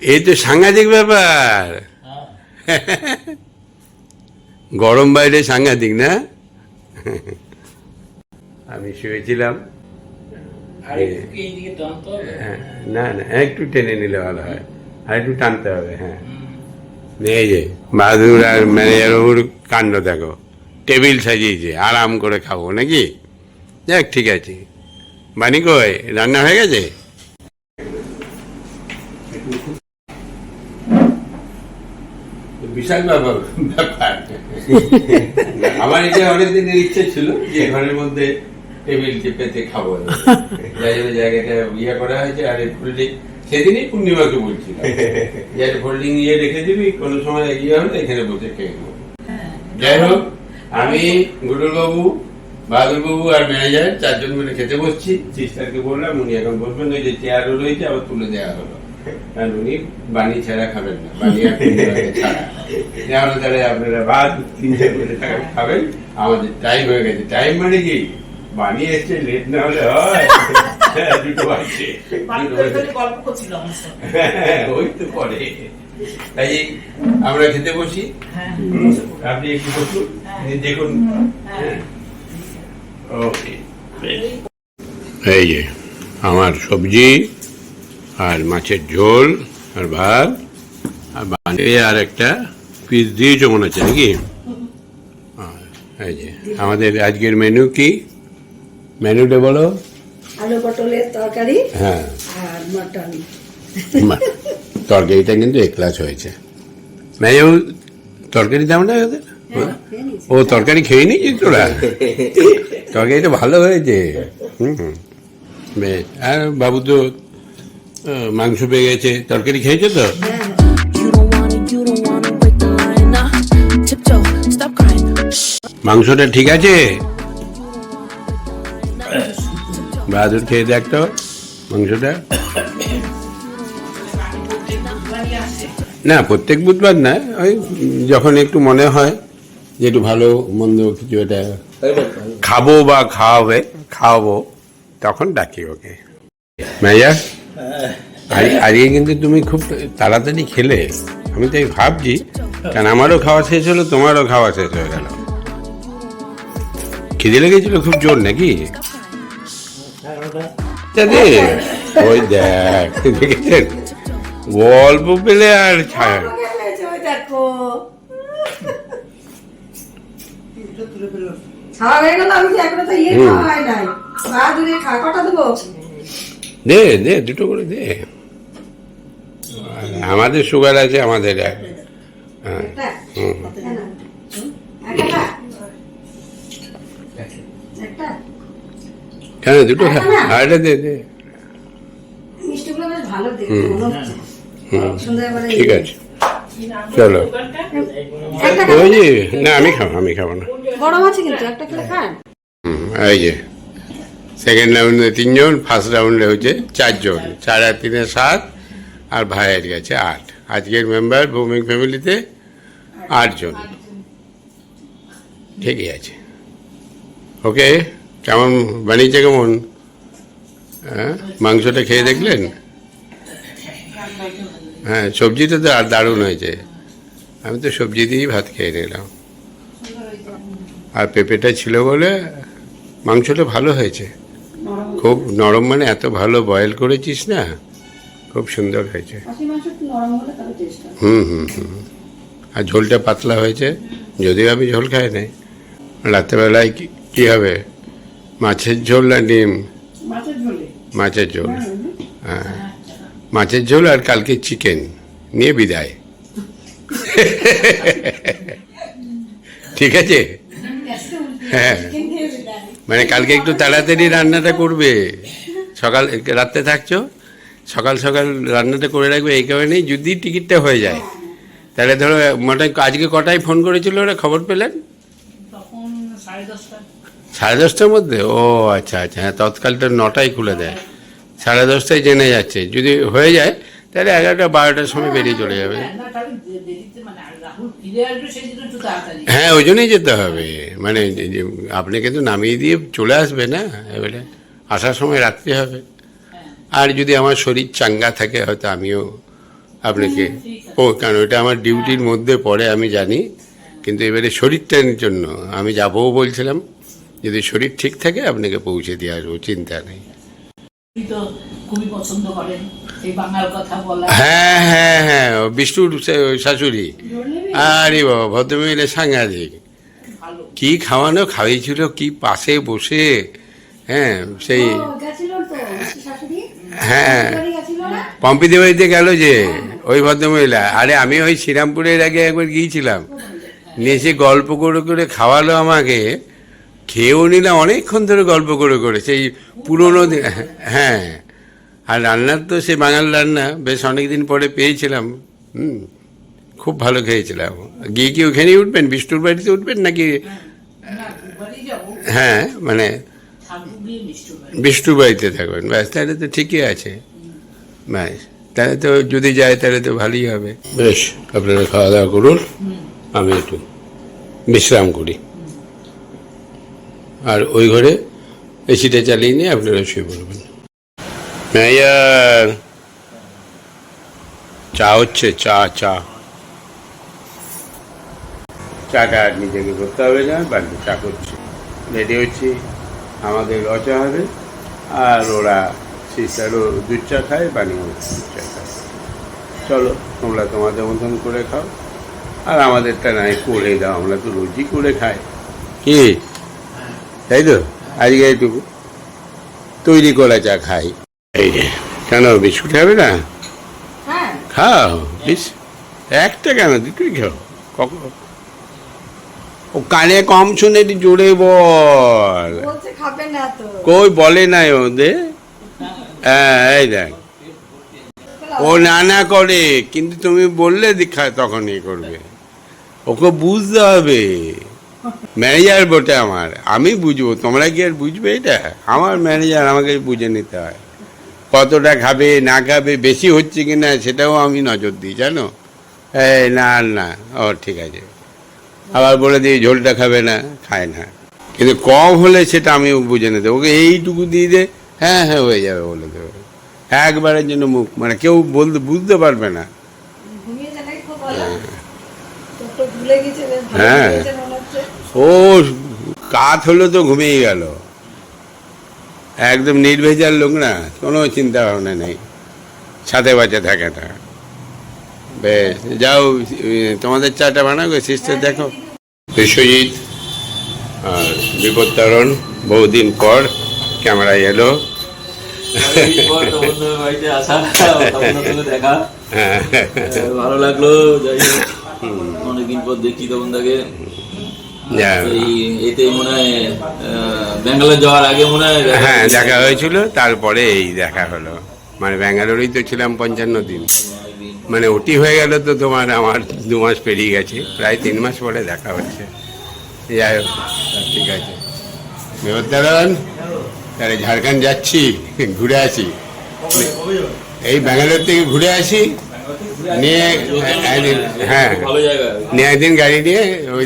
এই তো সাংঘাতিক ব্যাপার। গরম বাইরে সাংঘাতিক না? আমি শুয়েছিলাম? হ্যাঁ, না না একটু টেনে নিলে ভালো হয়। আর একটু টানতে হবে হ্যাঁ। এই যে বাহাদুর আর ম্যানেজার বাবুর কাণ্ড দেখো। টেবিল সাজিয়েছে আরাম করে খাব নাকি? যাক ঠিক আছে। বানি কই রান্না হয়ে গেছে? বিশাল ব্যাপার ব্যাপার। আমার এটা অনেক দিনের ইচ্ছে ছিল যে ঘরের মধ্যে টেবিল চেপেতে খাব। জায়গাটা ইয়ে করা হয়েছে, আর এই সেদিনই পূর্ণিমাকে বলছিলাম। যে ফোল্ডিং ইয়ে রেখে দিবি, কোনো সময় ইয়ে হলে এখানে বসে খেয়ে যাই হোক, আমি গুডুল বাবু বাহাদুর বাবু আর ম্যানেজার চারজন মিলে খেতে বসছি। সিস্টারকে বললাম, উনি এখন বসবেন, ওই যে চেয়ারও রয়েছে, আবার তুলে দেওয়া হলো। আর উনি বানি ছাড়া খাবেন না। বানি আর ছাড়া। আপনারা ভাত তিনটে করে খাবেন আমাদের টাইম হয়ে গেছে। টাইম মানে কি? বানি এসছে লেট না হলে হয়। দুটো বাজছে। হ্যাঁ, ওই তো পরে। তাই আমরা খেতে বসি। হ্যাঁ। আপনি একটু বসুন। দেখুন। হ্যাঁ। ওকে এই যে আমার সবজি আর মাছের ঝোল আর ভাত আর বানিয়ে আর একটা পিস দিয়েছ মনে হচ্ছে নাকি? এই যে আমাদের আজকের মেনু কি? মেনুটা বলো। আলু পটলের তরকারি হ্যাঁ। আর মটন। তরকারিটা কিন্তু এক ক্লাস হয়েছে। ম্যাম তরকারি দাম না ওদের? হ্যাঁ, নিয়েছি। ও তরকারি খেয়ে নিয়েছিস তোরা? তরকারিটা ভালো হয়েছে। হুম হুম। বেশ। আর বাবু তো মাংস পেয়ে গেছে। তরকারি খেয়েছে তো. মাংসটা ঠিক আছে? বাহাদুর খেয়ে দেখ তো মাংসটা। না, প্রত্যেক বুধবার না, ওই যখন একটু মনে হয় যে একটু ভালো মন্দ কিছু এটা খাব বা খাওয়াবে, খাওয়াবো, তখন ডাকি ওকে। ম্যাজার আজকে কিন্তু তুমি খুব তাড়াতাড়ি খেলে। আমি তাই ভাবছি কারণ আমারও খাওয়া শেষ হলো তোমারও খাওয়া শেষ হয়ে গেল। খিদে লেগেছিল খুব জোর নাকি? দাদি ওই দেখ দেখেছেন গল্প পেলে আর ছাড়। ইয়ে দে দে দুটো করে দে। আমাদের সুগার আছে আমাদের এক। হ্যাঁ। হ্যাঁ কেন দুটো খা দে দে। হুম। ঠিক আছে। চলো। ওই যে না আমি খাব আমি খাব না। গরম আছে কিন্তু একটা খেলে খান। হুম, এই যে। সেকেন্ড রাউন্ডে তিনজন ফার্স্ট রাউন্ডে হচ্ছে চারজন চার আর তিনে সাত আর ভাইয়ের গেছে আট। আজকের মেম্বার ভৌমিক ফ্যামিলিতে আটজন। ঠিকই আছে। ওকে, কেমন? বানিয়েছে কেমন? হ্যাঁ? মাংসটা খেয়ে দেখলেন? হ্যাঁ সবজিটা তো আর দারুণ হয়েছে। আমি তো সবজি দিয়েই ভাত খেয়ে নিলাম। আর পেঁপেটা ছিল বলে মাংসটা ভালো হয়েছে। খুব নরম মানে এত ভালো বয়েল করেছিস না। খুব সুন্দর হয়েছে। হয়। হুম হুম হুম আর ঝোলটা পাতলা হয়েছে যদিও আমি ঝোল খাই নাই। রাত্রেবেলায় কি কী হবে? মাছের ঝোল না ডিম? মাছের ঝোল। হ্যাঁ মাছের ঝোল আর কালকে চিকেন নিয়ে বিদায়। ঠিক আছে? হ্যাঁ। মানে কালকে একটু তাড়াতাড়ি রান্নাটা করবে। সকাল রাত্রে থাকছো? সকাল সকাল রান্নাটা করে রাখবে এই কারণেই যদি টিকিটটা হয়ে যায়। তাহলে ধরো মোটাই আজকে কটায় ফোন করেছিল ওরা খবর পেলেন? সাড়ে দশটার মধ্যে? ও আচ্ছা আচ্ছা হ্যাঁ তৎকালটা নটায় খুলে দেয়। সাড়ে দশটায় জেনে যাচ্ছে। যদি হয়ে যায় তাহলে এগারোটা বারোটার সময় বেরিয়ে চলে যাবে। দেরিতে মানে হ্যাঁ ওই জন্যই যেতে হবে। মানে আপনাকে তো নামিয়ে দিয়ে চলে আসবে না? এবারে আসার সময় রাখতে হবে। আর যদি আমার শরীর চাঙ্গা থাকে হয়তো আমিও আপনাকে ও কারণ ওটা আমার ডিউটির মধ্যে পড়ে আমি জানি। কিন্তু এবারে শরীরটার জন্য আমি যাবও বলছিলাম যদি শরীর ঠিক থাকে আপনাকে পৌঁছে দিয়ে আসব চিন্তা নেই। হ্যাঁ হ্যাঁ হ্যাঁ ও বিষ্ণুর শাশুড়ি। আরে বাবা ভদ্রমহিলা সাংঘাতিক। কি খাওয়ানো খাওয়াইছিল কি পাশে বসে হ্যাঁ সেই ও, গেছিল তো মিষ্টি শাশুড়ি হ্যাঁ। না বাড়িতে গেল যে ওই ভদ্রমহিলা। আরে আমি ওই শ্রীরামপুরের আগে একবার গিয়েছিলাম। নিয়ে গল্প করে করে খাওয়ালো আমাকে। খেয়েও নিলাম অনেকক্ষণ ধরে গল্প করে করে। সেই পুরনো দিন- হ্যাঁ। আর রান্নার তো সে বাঙাল রান্না বেশ অনেক দিন পরে পেয়েছিলাম। হুম খুব ভালো খেয়েছিলাম। গিয়ে কি ওখানেই উঠবেন? বিষ্ণুর বাড়িতে উঠবেন নাকি? হ্যাঁ মানে বিষ্ণু বাড়িতে থাকবেন ব্যাস তাহলে তো ঠিকই আছে। ব্যাস তাহলে তো যদি যায় তাহলে তো ভালোই হবে। বেশ আপনারা খাওয়া দাওয়া করুন আমি একটু বিশ্রাম করি। আর ওই ঘরে এসিটা চালিয়ে নিয়ে আপনারা শুয়ে পড়বেন। মেয়ার চা হচ্ছে? চা চা। চাটা আর নিজেকে করতে হবে না বাড়িতে চা করছি। রেডি হচ্ছি আমাদের লচা হবে আর ওরা সিস্টারও দুধ চা খায় বানিয়েও দুধ চা খায়। চলো তোমরা তোমাদের মতন করে খাও। আর আমাদেরটা নাই করে দাও আমরা তো রোজই করে খাই। কি? তাই তো? আজকে একটু তৈরি করা চা খাই। এই কেন বিস্কুট খাবে না? হ্যাঁ। খাও বিস একটা কেন দুটোই খাও। কখন ও কানে কম শুনে জোরে বল। কই বলে নাই ওদের? হ্যাঁ এই দেখ। ও না না করে কিন্তু তুমি বললে দীক্ষা তখন ইয়ে করবে। ওকে বুঝতে হবে। ম্যানেজার বটে আমার আমি বুঝব। তোমরা কি আর বুঝবে এটা? আমার ম্যানেজার আমাকে বুঝে নিতে হয়। কতটা খাবে না খাবে বেশি হচ্ছে কি না সেটাও আমি নজর দিই জানো? এই না না। ও ঠিক আছে। আবার বলে দিই, ঝোলটা খাবে না, খায় না। কিন্তু কম হলে সেটা আমি বুঝে নিতে ওকে এইটুকু দিয়ে দে হ্যাঁ হ্যাঁ হয়ে যাবে, বলে দেবে। একবারের জন্য মুখ মানে কেউ বলতে, বুঝতে পারবে না। হ্যাঁ। হচ্ছে ও কাত হলো তো ঘুমিয়ে গেল। একদম নির্ভেজাল লোক না, কোনো চিন্তা ভাবনা নেই। সাথে বাচ্চা থাকে না বেশ যাও তোমাদের চাটা বানাবো সিস্টার দেখো। বিশ্বজিৎ আর বিপত্তারণ বহুদিন পর ক্যামেরায় এলো। দেখা। হ্যাঁ। ভালো লাগল অনেকদিন পর দেখছি তপনদাকে। যা, এই এতে মনে হয় ব্যাঙ্গালোর যাওয়ার আগে মনে হয় হ্যাঁ হয়েছিল। দেখা হয়েছিল তারপরে এই দেখা হলো। মানে ব্যাঙ্গালোরেই তো ছিলাম পঞ্চান্ন দিন। মানে ওটি হয়ে গেল তো তোমার আমার দু মাস পেরিয়ে গেছে, প্রায় তিন মাস পরে দেখা হচ্ছে। যাই হোক ঠিক আছে। বিপদারণ তাহলে ঝাড়খণ্ড যাচ্ছি, ঘুরে আসি। এই ব্যাঙ্গালোর থেকে ঘুরে আসি, নিয়ে হ্যাঁ নিয়ে একদিন গাড়ি নিয়ে ওই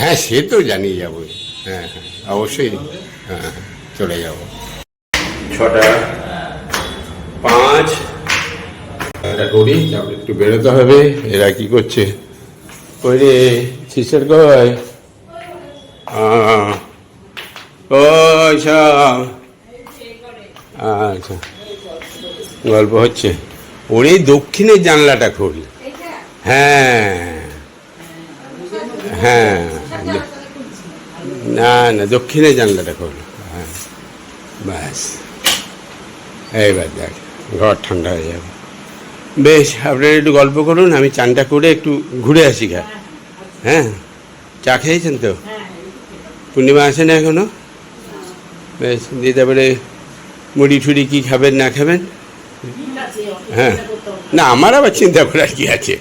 হ্যাঁ সে তো জানিয়ে যাব। হ্যাঁ হ্যাঁ অবশ্যই হ্যাঁ চলে যাব। ছটা পাঁচ। এটা করি, তারপর একটু বেরোতে হবে। এরা কি করছে? ওই রে সিস্টার কয়? আচ্ছা গল্প হচ্ছে। ওর এই দক্ষিণের জানলাটা খোল। হ্যাঁ। হ্যাঁ। না না দক্ষিণে জানলাটা খোল। হ্যাঁ। ব্যাস। এইবার দেখ, ঘর ঠান্ডা হয়ে যাবে। বেশ, আপনারা একটু গল্প করুন, আমি চানটা করে একটু ঘুরে আসি গা। হ্যাঁ? চা খেয়েছেন তো? পূর্ণিমা আসে না এখনও? বেশ, দিয়ে তারপরে মুড়ি ঠুড়ি কী খাবেন, না খাবেন? হ্যাঁ। না, আমার আবার চিন্তা করার কি আছে?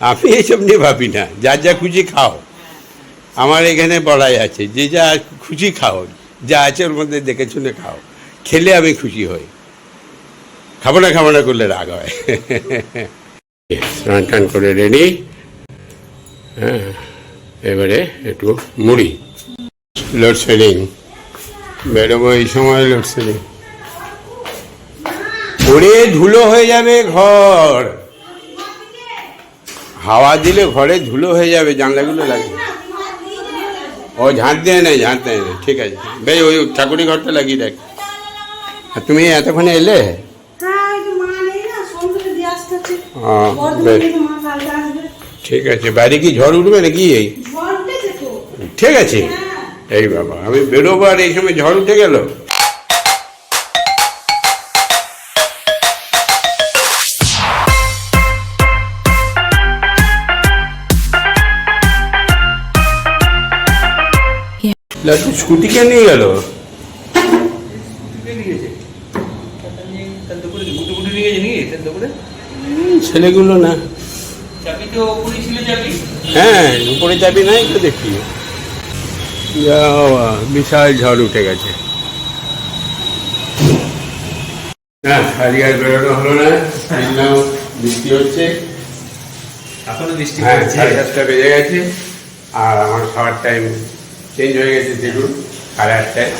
আমি এইসব নিয়ে ভাবি না, যা যা খুশি খাও। আমার এখানে বলাই আছে, যে যা খুশি খাও, যা আছে ওর মধ্যে দেখে শুনে খাও। খেলে আমি খুশি হই। খাব না খাব না করলে রাগ হয়। স্নান টান করে রেডি হ্যাঁ এবারে একটু মুড়ি। লোডশেডিং বেরোবো এই সময় লোডশেডিং ওরে ধুলো হয়ে যাবে ঘর। হাওয়া দিলে ঘরে ধুলো হয়ে যাবে, জানলাগুলো লাগে। ও, ঝাঁট দেয় না, ঝাঁট দেয় না। ঠিক আছে। বেশ, ওই ঠাকুরি ঘরটা লাগিয়ে দেখ। আর তুমি এতক্ষণে এলে হ্যাঁ ওই যে মা নেই না সন্ধ্যে দিয়ে আসতে হচ্ছে ও, বর্ধমান বেশ থেকে মা কালকে আসবে ঠিক আছে বাইরে কি ঝড় উঠবে নাকি এই? ঠিক আছে। এই বাবা আমি বেরোবো আর এই সময় ঝড় উঠে গেল। স্কুটি কে নিয়ে গেল? ছেলেগুলো না। হ্যাঁ উপরে চাবি নাই তো দেখি। বিশাল ঝড় উঠে গেছে। হ্যাঁ আজকে আর বেরোনো হলো না। বৃষ্টি হচ্ছে। এখনও বৃষ্টি হ্যাঁ সাড়ে সাতটা বেজে গেছে। আর আমার খাওয়ার টাইম চেঞ্জ হয়ে গেছে দেখুন সাড়ে আটটায়।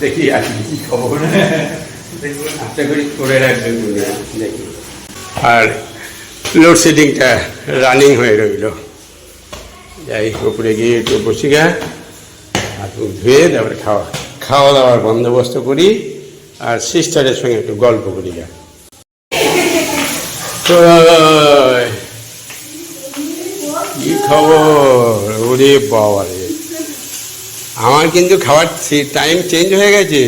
দেখি আজকে কি খবর। আশা করি করে রাখবেন দেখি। আর লোডশেডিংটা রানিং হয়ে রইল। যাই উপরে গিয়ে একটু বসি গা হাত মুখ ধুয়ে তারপরে খাওয়া খাওয়া দাওয়ার বন্দোবস্ত করি আর সিস্টারের সঙ্গে একটু গল্প করি গা কি খবর? ওরে বাবা রে আমার কিন্তু খাওয়ার টাইম চেঞ্জ হয়ে গেছে।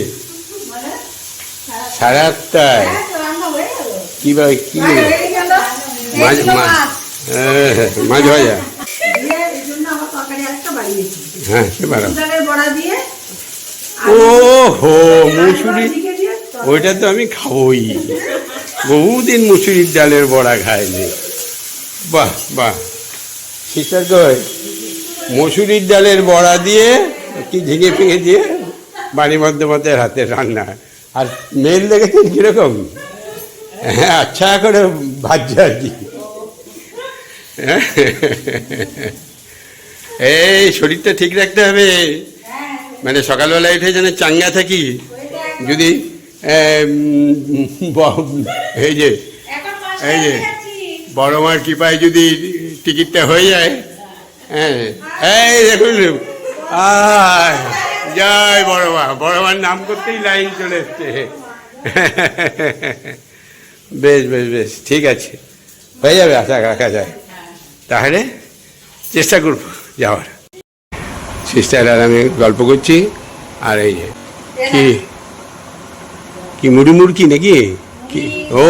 সাড়ে আটটায়। রান্না কি মাছ। হ্যাঁ, ভাজা হ্যাঁ সে দিয়ে ও হো মুসুরি। ওইটা তো আমি খাবই। বহুদিন মুসুরির ডালের বড়া খাইনি। বাহ বাহ। সিস্টার কই? মসুরির ডালের বড়া দিয়ে কি ঝিঙে ফিঙে দিয়ে বাড়ি মধ্যে মধ্যে হাতে রান্না। আর মেল দেখেছেন কীরকম? হ্যাঁ আচ্ছা করে ভাজছে আর কি হ্যাঁ? এই, শরীরটা ঠিক রাখতে হবে। মানে সকালবেলা উঠে যেন চাঙ্গা থাকি। যদি এই যে এই যে, বড় মার কৃপায় যদি টিকিটটা হয়ে যায় হ্যাঁ এই দেখুন জয় বড় মা, বড় মার নাম করতেই লাইন চলে এসছে। বেশ বেশ বেশ, ঠিক আছে। হয়ে যাবে, আশা রাখা যায় তাহলে চেষ্টা করব যাওয়ার। সিস্টার আর আমি গল্প করছি, আর এই যে, কি? কি মুড়ি মুড়কি নাকি? কি? ও,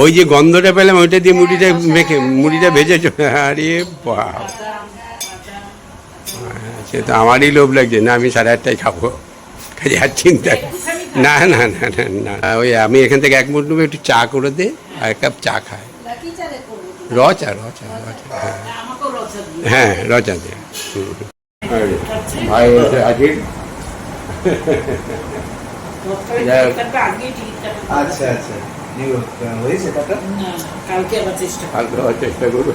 ওই যে গন্ধটা পেলাম, ওইটা দিয়ে মুড়িটা মেখে, মুড়িটা ভেজেছ। আরে সে তো আমারই লোভ লাগছে, না আমি সাড়ে আটটায় খাব। আর চিন্তা। না না না না না। ওই আমি এখান থেকে এক মুঠ একটু চা করে দে, আর এক কাপ চা খায়। লাকি চালে করব র চা র চা র হ্যাঁ হ্যাঁ রচা দে ভাই কাটা আচ্ছা আচ্ছা হয়েছে কালকে আবার চেষ্টা চেষ্টা করবে।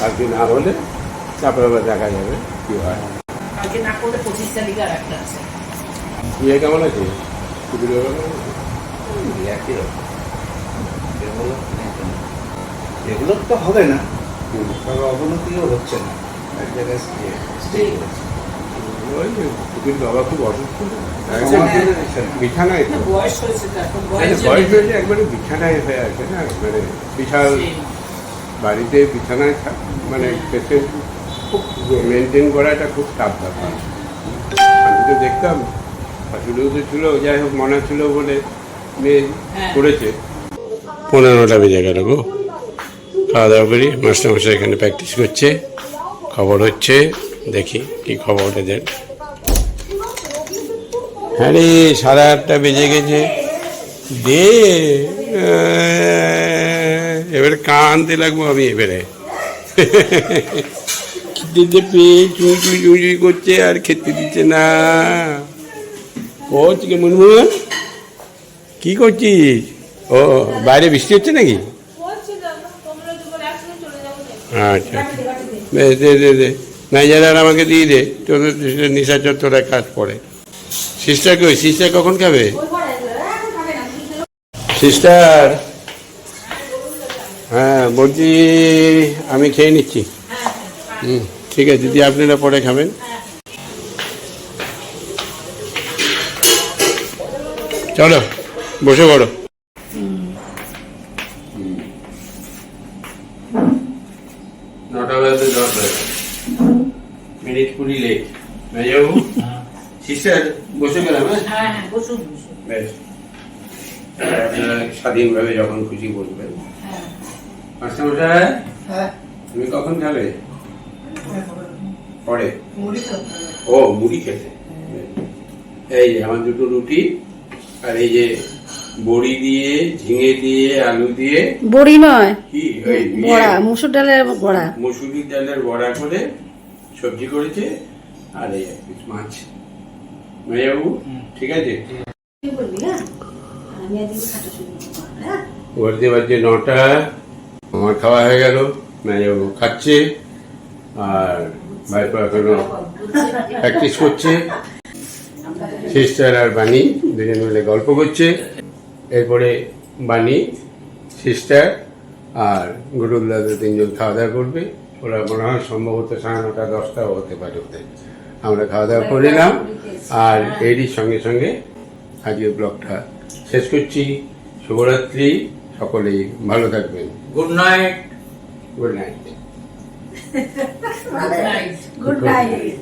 কালকে না হলে তারপরে আবার দেখা যাবে কি হয়। কালকে আছে? বিয়ে কেমন আছে একই রকম। এগুলো তো হবে না। তবে অবনতিও হচ্ছে না। এক জায়গায়। ওই বাবা খুব অসুস্থ। বিছানায় বয়স হয়েছে মানে বয়স বয়স হয়েছে একবারে বিছানায় হয়ে আছে না মানে বিশাল বাড়িতে বিছানায় থাক- মানে পেশেন্ট খুব মেনটেন করাটা খুব টাফ ব্যাপার। আমি তো দেখতাম শাশুড়িও তো ছিল যাই হোক মনে ছিল বলে মেয়ে হ্যাঁ। করেছে। পনেরোটা বেজে গেল গো। খাওয়া দাওয়া করি মাস্টারমশাই এখানে প্র্যাকটিস করছে, খবর হচ্ছে, দেখি কি খবর এদের। হ্যাঁ রে, সাড়ে আটটা বেজে গেছে। দে এবারে কানতে লাগবো আমি এবারে। খিদেতে পেয়ে চুই চুই চুই চুই করছে, আর খেতে দিচ্ছে না। করছি কে মনমোহন? কি করছিস? ও, বাইরে বৃষ্টি হচ্ছে নাকি? আচ্ছা বেশ দে দে দে নাইজার আমাকে দিয়ে দে। তোদের নিশাচর তোরা কাজ পড়ে। সিস্টার কই? সিস্টার কখন খাবে? সিস্টার? হ্যাঁ বলছি আমি খেয়ে নিচ্ছি। হুম, ঠিক আছে দিদি আপনারা পরে খাবেন। চলো, বসে পড়ো নটা বাজতে দশ বাজে মিনিট কুড়ি লেট মেজাবু সিস্টার বসে গেলাম হ্যাঁ? হ্যাঁ হ্যাঁ বসুন বসুন। বেশ। আপনারা স্বাধীনভাবে যখন খুশি বলবেন হ্যাঁ। তুমি কখন খাবে? পরে। ও মুড়ি খেতে। এই যে আমার দুটো রুটি আর এই যে বড়ি দিয়ে ঝিঙে দিয়ে আলু দিয়ে। বড়ি নয় কি? বড়া মুসুর ডালের বড়া। মসুরি ডালের বড়া করে সবজি করেছে আর এই মাছ। মেয়াবু ঠিক আছে? বলতে পারছে নটা আমার খাওয়া হয়ে গেল মেয়াবু খাচ্ছে আর ভাইপো এখনও প্র্যাকটিস করছে। সিস্টার আর বাণী দুজন মিলে গল্প করছে। এরপরে বাণী সিস্টার আর গুরুল দাদা তিনজন খাওয়া দাওয়া করবে। ওরা মনে হয় সম্ভবত সাড়ে নটা দশটাও হতে পারে ওদের। আমরা খাওয়া দাওয়া করে নিলাম। আর এরই সঙ্গে সঙ্গে আজকের ব্লগটা শেষ করছি। শুভরাত্রি সকলেই ভালো থাকবেন। Good night good night good night